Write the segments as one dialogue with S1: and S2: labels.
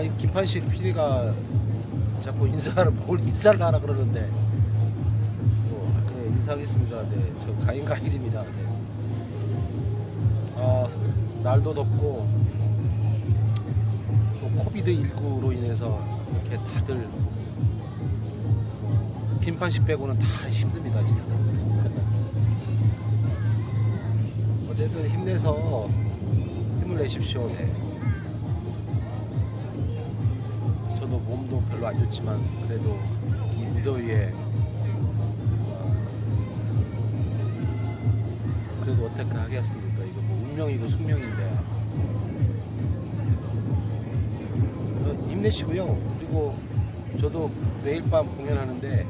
S1: 아니 김판식 PD가 자꾸 인사를 뭘 인사를 하라 그러는데 뭐, 네, 인사하겠습니다. 네, 저 가인 가일입니다. 네. 아 날도 덥고 또 코비드 19로 인해서 이렇게 다들 김판식 빼고는 다 힘듭니다 지금. 어쨌든 힘내서 힘을 내십시오. 네. 몸도 별로 안 좋지만 그래도 이 무더위에 어, 그래도 어떻게 하겠습니까? 이거 뭐 운명이고 숙명인데 어, 힘내시고요. 그리고 저도 매일 밤 공연하는데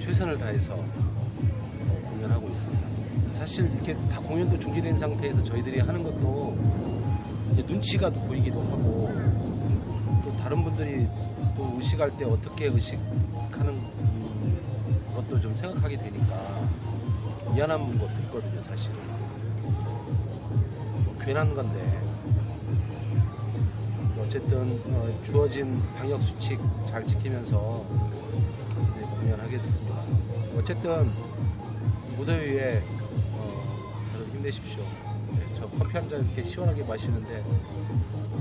S1: 최선을 다해서 어, 공연하고 있습니다. 사실 이렇게 다 공연도 준비된 상태에서 저희들이 하는 것도 눈치가 보이기도 하고 또 다른 분들이 또 의식할 때 어떻게 의식하는 음, 것도 좀 생각하게 되니까 미안한 것도 있거든요 사실은. 뭐 괜한 건데. 어쨌든 어, 주어진 방역 수칙 잘 지키면서 네, 공연하겠습니다. 어쨌든 무더위에 어, 다들 힘내십시오. 네, 저 커피 한 잔 이렇게 시원하게 마시는데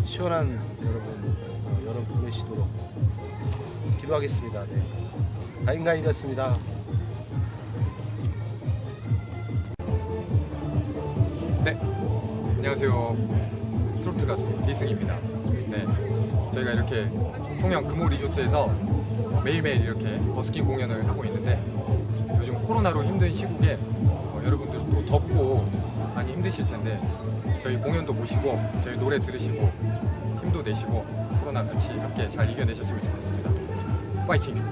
S1: 시원한 여러분 어, 여러분 보내시도록 기도하겠습니다. 네. 가인가인이었습니다.
S2: 네, 안녕하세요. 트로트 가수 리승입니다. 네, 저희가 이렇게 통영 금호 리조트에서 매일매일 이렇게 버스킹 공연을 하고 있는데 요즘 코로나로 힘든 시국에 어, 여러분들도 덥고 많이 힘드실 텐데 저희 공연도 보시고 저희 노래 들으시고 힘도 내시고 코로나 같이 함께 잘 이겨내셨으면 좋겠습니다. 파이팅!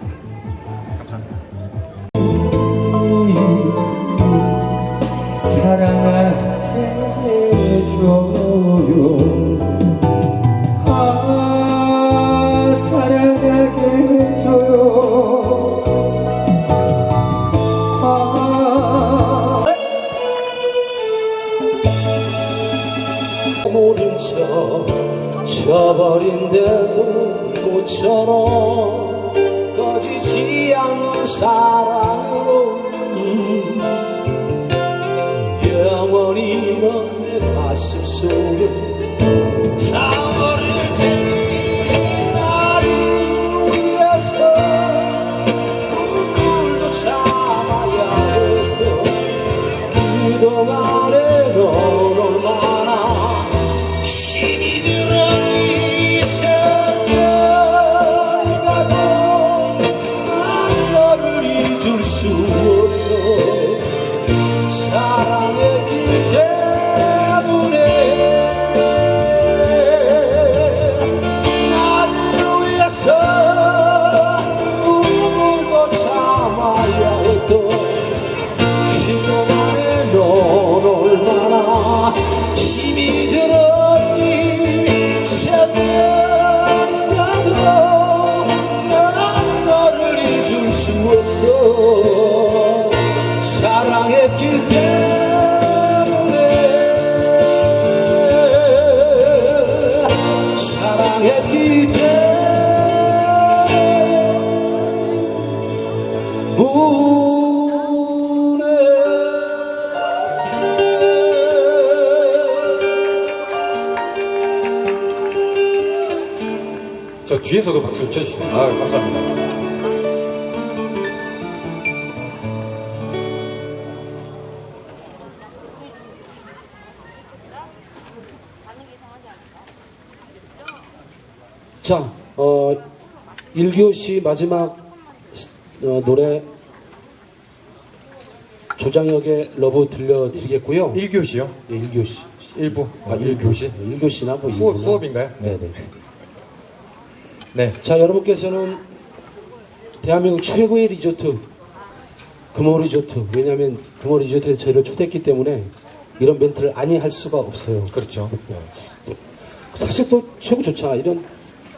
S3: 저
S2: 뒤에서도 박수 쳐주시네요. 아, 감사합니다.
S3: 자, 어, 1교시 마지막 어, 노래 조장혁의 러브 들려드리겠고요.
S2: 1교시요?
S3: 예, 1교시.
S2: 1부.
S3: 아,
S2: 1교시?
S3: 1교시나 뭐
S2: 수업. 수업인가요?
S3: 네네.
S2: 네.
S3: 자, 여러분께서는 대한민국 최고의 리조트, 금호 리조트. 왜냐하면 금호 리조트에서 저희를 초대했기 때문에 이런 멘트를 아니 할 수가 없어요.
S2: 그렇죠.
S3: 사실 또 최고 좋잖아. 이런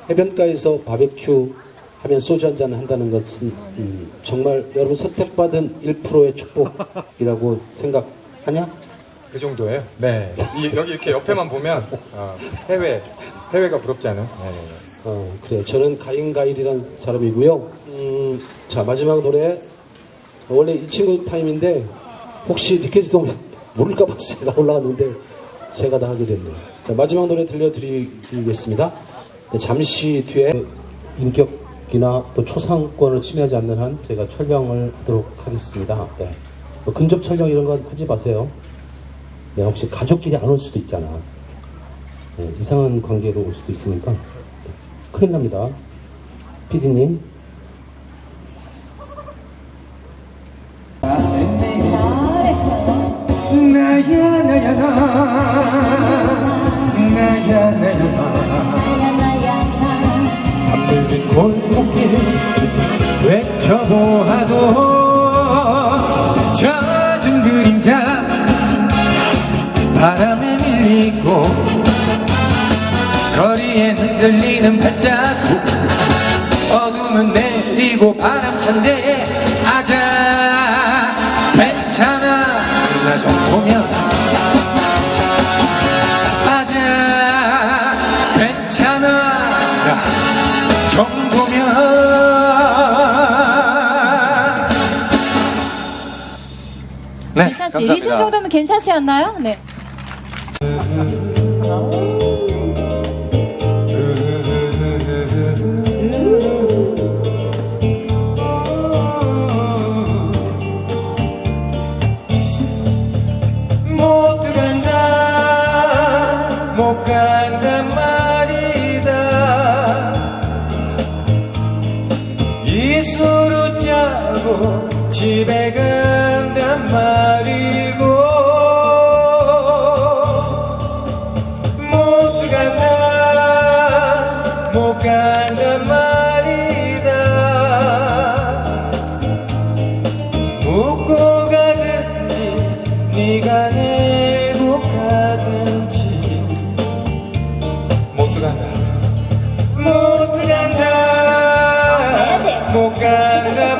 S3: 해변가에서 바베큐 하면 소주 한 잔 한다는 것은 음, 정말 여러분 선택받은 1%의 축복이라고 생각하냐?
S2: 그 정도예요. 네. 이- 여기 이렇게 옆에만 보면 어, 해외 해외가 부럽지 않은. 네 네 네.
S3: 어, 그래요. 저는 가인가일이라는 사람이고요. 음, 자, 마지막 노래. 원래 이 친구 타임인데, 혹시 리퀘스트 모를까봐 제가 올라왔는데, 제가 다 하게 됐네요. 자, 마지막 노래 들려드리겠습니다. 네, 잠시 뒤에 인격이나 또 초상권을 침해하지 않는 한 제가 촬영을 하도록 하겠습니다. 네. 뭐 근접 촬영 이런 건 하지 마세요. 네, 혹시 가족끼리 안 올 수도 있잖아. 네, 이상한 관계로 올 수도 있으니까. 큰일 납니다. 피디님.
S4: 나야 나야 나 나야 나야 나 잠들진 골목길 외쳐보아도 젖은 그림자 바람에 밀리고 거리에 흔들리는 발자국 어둠은 내리고 바람찬데 아자 괜찮아 나 정도면 아자 괜찮아 나 정도면 네.
S5: 리슨 정도면 괜찮지 않나요? 네.
S4: 간단 말이다. 이수로 짜고 집에 간단 말이고
S5: 가야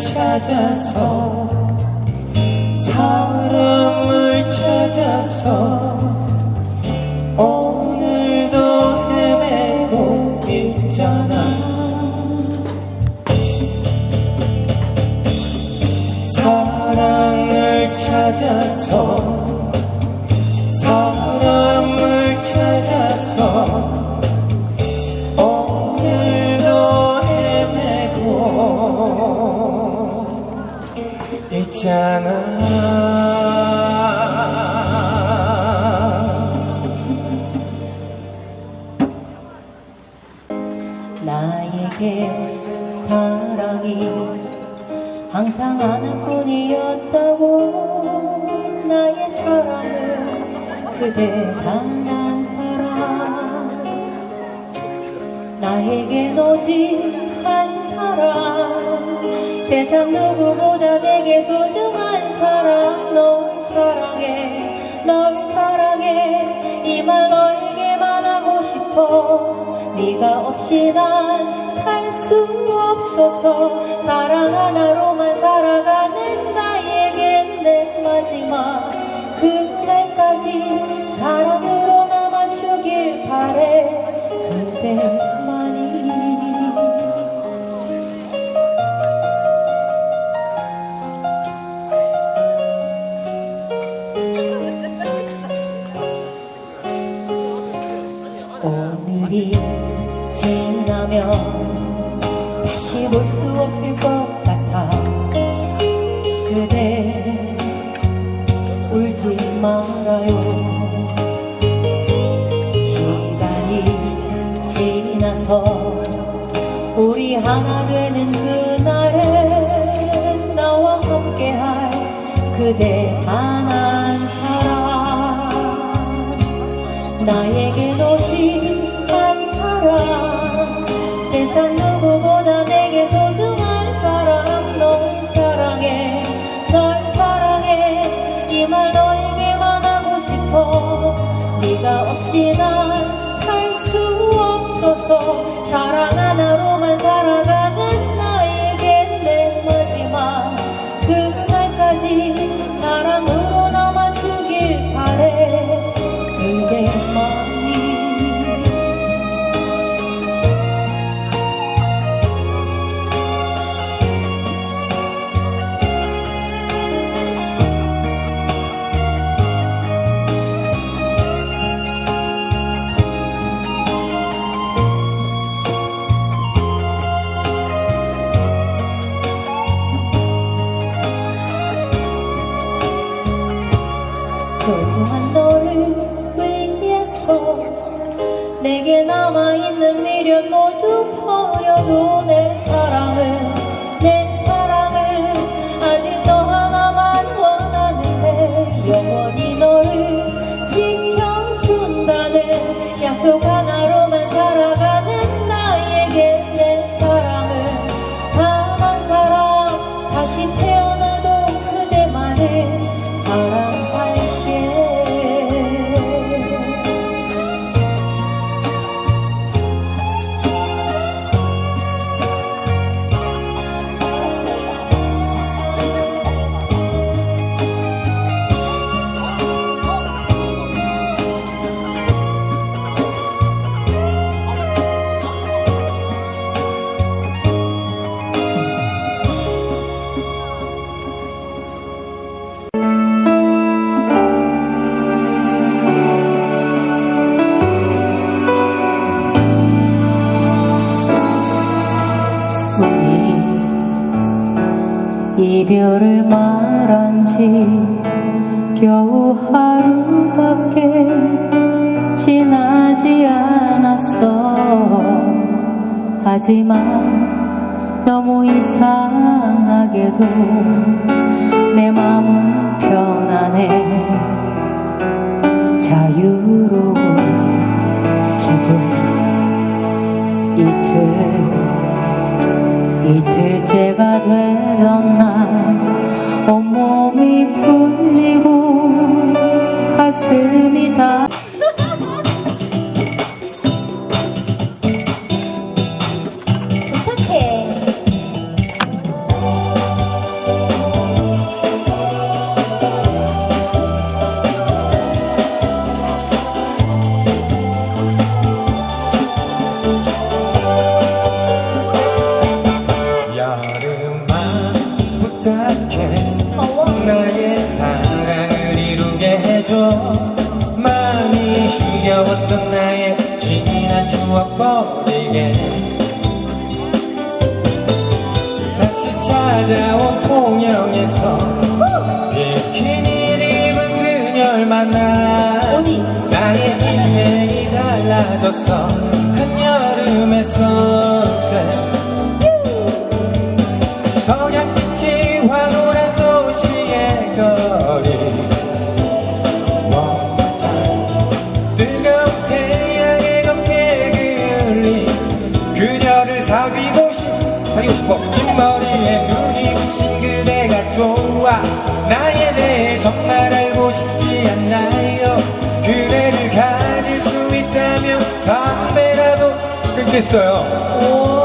S4: 찾아서 사람을 찾아서 있잖아.
S5: 나에게 사랑이 항상 하나뿐이었다고. 나의 사랑은 그대 단한 사람 나에게 사람 세상 누구보다 내게 소중한 사람 널 사랑해 널 사랑해. 이 말 너에게만 하고 싶어. 네가 없이 난 살 수 없어서 사랑 하나로만 살아가는 나에겐 내 마지막 그날까지 오늘이 지나면 다시 볼 수 없을 것 같아. 그대 울지 말아요. 시간이 지나서 우리 하나 되는 그날에 나와 함께할 그대 단한 사람. 나에게 我 너무 이상하게도 내 마음은 편안해. 자유로운 기분. 이틀 이틀째가 되던 날 온몸이 풀리고 가슴이 다
S4: 만나
S5: 어디?
S4: 나의 인생이 달라졌어. 한여름의 선셋 석양빛이 환호한 도시의 거리. 뜨거운 태양의 검게 그을린 그녀를 사귀고 싶어 사귀고 싶어. 긴 머리에 눈이 부신 그대가 좋아. 나에 대해 정말 알 담배라도 끊겠어요.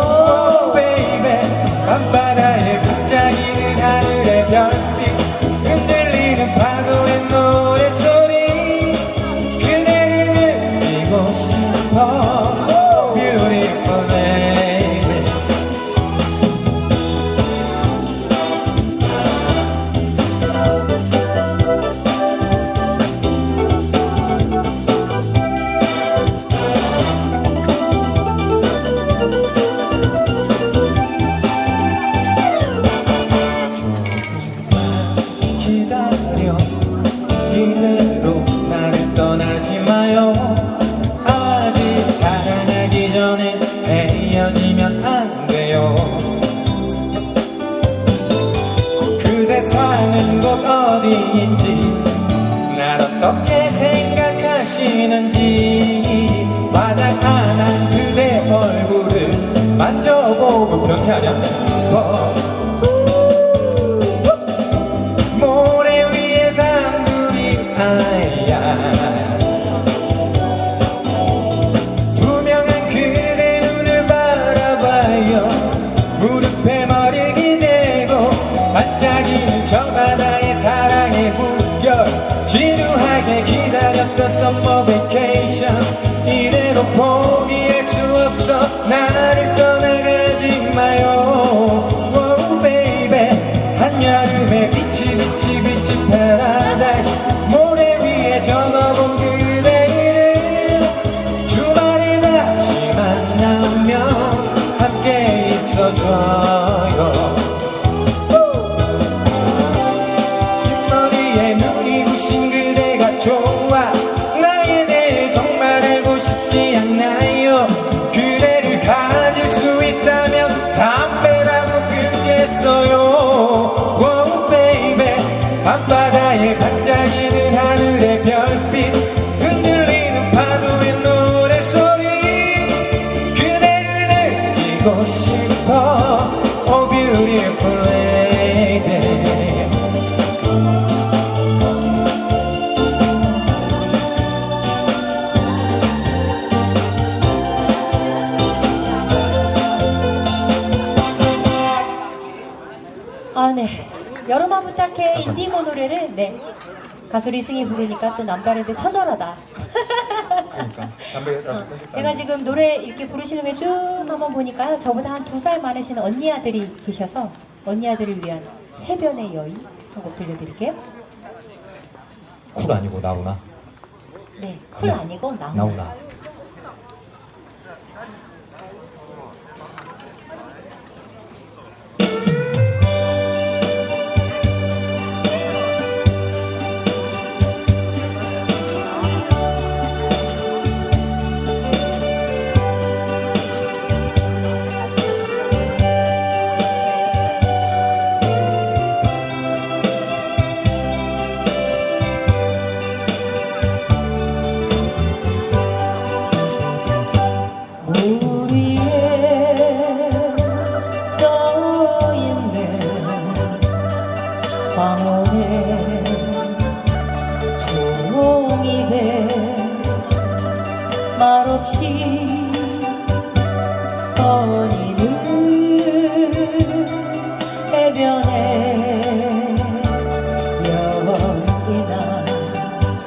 S4: 느끼고 싶어 Oh beautiful lady
S5: 아, 네. 여름만 부탁해 인디고 노래를 네. 가수 리승이 부르니까 또 남다른데 처절하다.
S2: 담배라도
S5: 어. 제가 지금 노래 이렇게 부르시는 게 쭉 한번 보니까요. 저보다 한 두 살 많으신 언니 아들이 계셔서 언니 아들을 위한 해변의 여인 한 곡 들려드릴게요.
S4: 쿨 아니고 나오나
S5: 네, 쿨 아니고 나훈아.
S4: 나오나